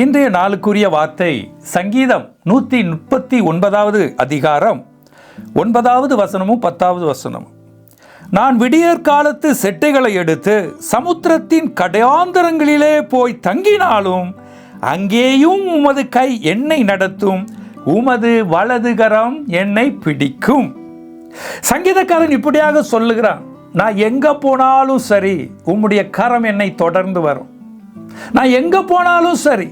இன்றைய நாளுக்குரிய வார்த்தை சங்கீதம் நூற்றி முப்பத்தி ஒன்பதாவது அதிகாரம் ஒன்பதாவது வசனமும் பத்தாவது வசனமும். நான் விடியற் காலத்து செட்டைகளை எடுத்து சமுத்திரத்தின் கடையாந்தரங்களிலே போய் தங்கினாலும் அங்கேயும் உமது கை என்னை நடத்தும் உமது வலதுகரம் என்னை பிடிக்கும். சங்கீதக்காரன் இப்படியாக சொல்லுகிறான் நான் எங்க போனாலும் சரி உம்முடைய கரம் என்னை தொடர்ந்து வரும். நான் எங்க போனாலும் சரி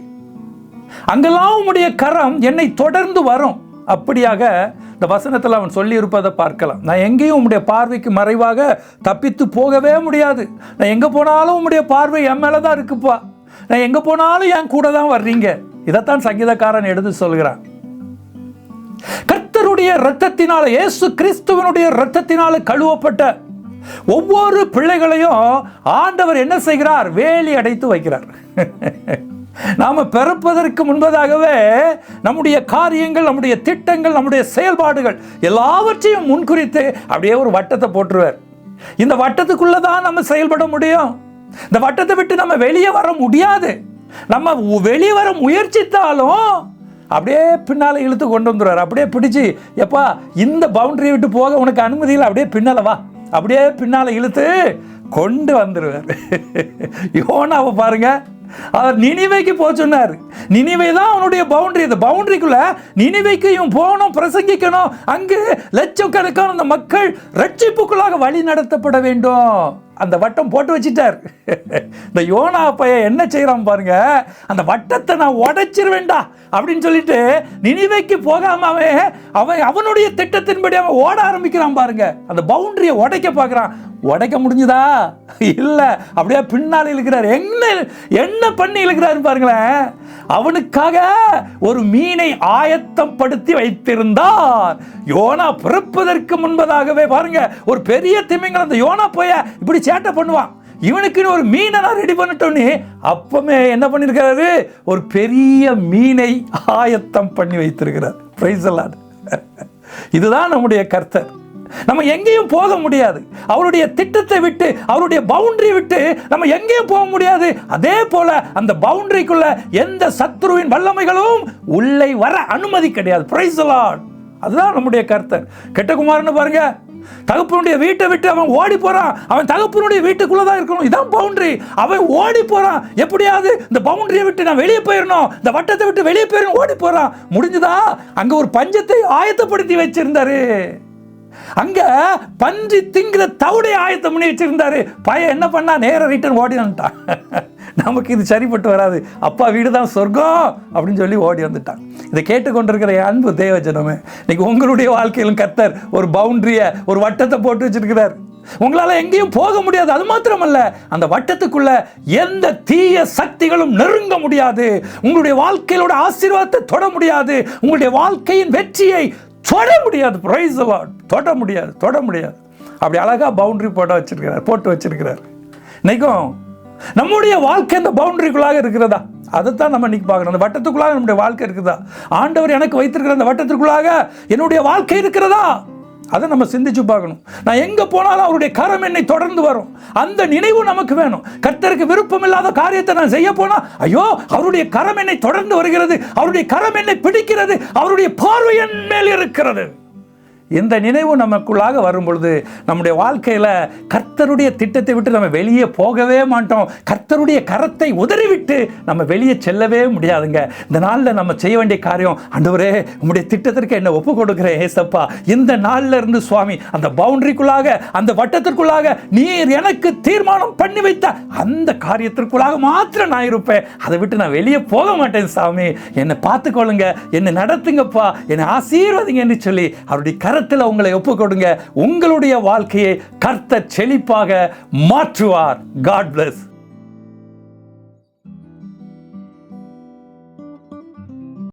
அங்கெல்லாம் உம்முடைய கரம் என்னை தொடர்ந்து வரும். அப்படியாக இந்த வசனத்தில் அவன் சொல்லியிருப்பதை பார்க்கலாம். நான் எங்கேயும் உம்முடைய பார்வைக்கு மறைவாக தப்பித்து போகவே முடியாது. நான் எங்கே போனாலும் உம்முடைய பார்வை என் மேலே தான் இருக்குப்பா. நான் எங்கே போனாலும் என் கூட தான் வர்றீங்க. இதைத்தான் சங்கீதக்காரன் எடுத்து சொல்கிறான். கர்த்தருடைய ரத்தத்தினால இயேசு கிறிஸ்துவனுடைய ரத்தத்தினால கழுவப்பட்ட ஒவ்வொரு பிள்ளைகளையும் ஆண்டவர் என்ன செய்கிறார்? வேலி அடைத்து வைக்கிறார். நாம் பிறப்பதற்கு முன்பதாகவே நம்முடைய காரியங்கள் நம்முடைய திட்டங்கள் நம்முடைய செயல்பாடுகள் எல்லாவற்றையும் முன்குறித்து அப்படியே ஒரு வட்டத்தை போட்டுருவார். இந்த வட்டத்துக்குள்ளே தான் நம்ம செயல்பட முடியும். இந்த வட்டத்தை விட்டு நம்ம வெளியே வர முடியாது. நம்ம வெளியே வர முயற்சித்தாலும் அப்படியே பின்னால் இழுத்து கொண்டு வந்துடுவார் அப்படியே பிடிச்சி எப்பா இந்த பவுண்டரியை விட்டு போக உனக்கு அனுமதி இல்லை. அப்படியே பின்னால் வா. அப்படியே பின்னால் இழுத்து கொண்டு வந்துடுவார் யோனாவை பாருங்க. அவர் நினைவைக்கு போக சொன்னார். நினைவை தான் அவனுடைய பவுண்டரி இந்த பவுண்டரிக்குள்ள நினைவைக்கையும் இவன் போகணும் பிரசங்கிக்கணும். அங்கு லட்சக்கணக்கான அந்த மக்கள் ரட்சிப்புக்குள்ளாக வழி நடத்தப்பட வேண்டும். அந்த வட்டம் போட்டு வச்சிட்டார். இந்த யோனா பையன் என்ன செய்கிறான் பாருங்க அந்த வட்டத்தை நான் உடைச்சிருவேண்டா அப்படின்னு சொல்லிட்டு நினைவைக்கு போகாம அவன் அவன் அவனுடைய திட்டத்தின்படி அவன் ஓட ஆரம்பிக்கிறான் பாருங்க. அந்த பவுண்டரியை உடைக்க பார்க்குறான். உடைக்க முடிஞ்சுதா? இல்லை அப்படியே பின்னால் இழுக்கிறார். என்ன என்ன பண்ணி இழுக்கிறாரு பாருங்களேன். அவனுக்காக ஒரு மீனை ஆயத்தம் படுத்தி வைத்திருந்தார். யோனா பிறப்பதற்கு முன்பதாகவே பாருங்க ஒரு பெரிய திமிங்கலம் அந்த யோனா போய இப்படி சேட்டை பண்ணுவான். இவனுக்குன்னு ஒரு மீனை நான் ரெடி பண்ணிட்டோன்னு அப்பமே என்ன பண்ணியிருக்கிறாரு ஒரு பெரிய மீனை ஆயத்தம் பண்ணி வைத்திருக்கிறார். பிரைஸ் இதுதான் நம்முடைய கர்த்தர். நம்ம எங்கேயும் போக முடியாது. அவருடைய திட்டத்தை விட்டு அவருடைய பவுண்டரி விட்டு நம்ம எங்கேயும் போக முடியாது. அதே போல அந்த பவுண்டரிக்குள்ள எந்த சத்ருவின் வல்லமைகளும் உள்ளே வர அனுமதி கிடையாது. பிரைஸ் அதுதான் நம்முடைய கர்த்தர். கெட்டகுமார்னு பாருங்க. தகப்பனுடைய வீட்டை விட்டு அவன் ஓடி போறான். அவன் தகப்பனுடைய வீட்டுக்குள்ள தான் இருக்கணும். இதான் பவுண்டரி அவன் ஓடி போறான். எப்படியாவது இந்த பவுண்டரியை விட்டு நான் வெளியே போயிடணும் இந்த வட்டத்தை விட்டு வெளியே போயிடணும் ஓடி போறான். முடிஞ்சுதா? அங்க ஒரு பஞ்சத்தை ஆயத்தப்படுத்தி வச்சிருந்தாரு. அங்க பன்றி திங்கிற தவுடைய ஆயத்தம் பண்ணி வச்சிருந்தாரு. பையன் என்ன பண்ணா? நேர ரிட்டர்ன் ஓடி வந்துட்டான். நமக்கு இது சரிப்பட்டு வராது. அப்பா வீடு தான் சொர்க்கம் அப்படின்னு சொல்லி ஓடி வந்துட்டான். இதை கேட்டுக்கொண்டிருக்கிற அன்பு தேவஜனமே இன்னைக்கு உங்களுடைய வாழ்க்கையிலும் கத்தர் ஒரு பவுண்டரியை ஒரு வட்டத்தை போட்டு வச்சிருக்கிறார். உங்களால எங்கேயும் போக முடியாது. அது மாத்திரமல்ல அந்த வட்டத்துக்குள்ள எந்த தீய சக்திகளும் நெருங்க முடியாது. உங்களுடைய வாழ்க்கையிலோட ஆசீர்வாதத்தை தொட முடியாது. உங்களுடைய வாழ்க்கையின் வெற்றியை தொட முடியாது. பிரைஸ் தொட முடியாது தொட முடியாது. அப்படி அழகா பவுண்டரி போட வச்சிருக்கிறார் போட்டு வச்சிருக்கிறார். இன்னைக்கும் நம்முடைய வாழ்க்கை அந்த பவுண்டரிக்குள்ளாக இருக்கிறதா? அதைத்தான் நம்ம இன்னைக்கு பார்க்கணும். அந்த வட்டத்துக்குள்ளாக நம்முடைய வாழ்க்கை இருக்குதா? ஆண்டவர் எனக்கு வைத்திருக்கிற அந்த வட்டத்திற்குள்ளாக என்னுடைய வாழ்க்கை இருக்கிறதா? அதை நம்ம சிந்திச்சு பார்க்கணும். நான் எங்கே போனாலும் அவருடைய கரம் என்னை தொடர்ந்து வரும். அந்த நினைவு நமக்கு வேணும். கர்த்தருக்கு விருப்பம் இல்லாத காரியத்தை நான் செய்ய போனால் ஐயோ அவருடைய கரம் என்னை தொடர்ந்து வருகிறது. அவருடைய கரம் என்னை பிடிக்கிறது. அவருடைய பார்வை என் மேல் இருக்கிறது. இந்த நினைவு நமக்குள்ளாக வரும் பொழுது நம்முடைய வாழ்க்கையில் கர்த்தருடைய திட்டத்தை விட்டு நம்ம வெளியே போகவே மாட்டோம். கர்த்தருடைய கரத்தை உதறிவிட்டு நம்ம வெளியே செல்லவே முடியாதுங்க. இந்த நாளில் நம்ம செய்ய வேண்டிய காரியம் அண்டவரே உங்களுடைய திட்டத்திற்கு என்ன ஒப்பு கொடுக்குறேன் ஏசப்பா. இந்த நாளில் இருந்து சுவாமி அந்த பவுண்டரிக்குள்ளாக அந்த வட்டத்திற்குள்ளாக நீர் எனக்கு தீர்மானம் பண்ணி வைத்த அந்த காரியத்திற்குள்ளாக மாத்திரம் நான் இருப்பேன். அதை விட்டு நான் வெளியே போக மாட்டேன் சாமி. என்னை பார்த்துக்கொள்ளுங்க. என்னை நடத்துங்கப்பா. என்னை ஆசீர்வதிங்கன்னு சொல்லி அவருடைய கரத்தில் உங்களை ஒப்பு கொடுங்க உங்களுடைய வாழ்க்கையை கர்த்த செழிப்பாக மாற்றுவார். God plus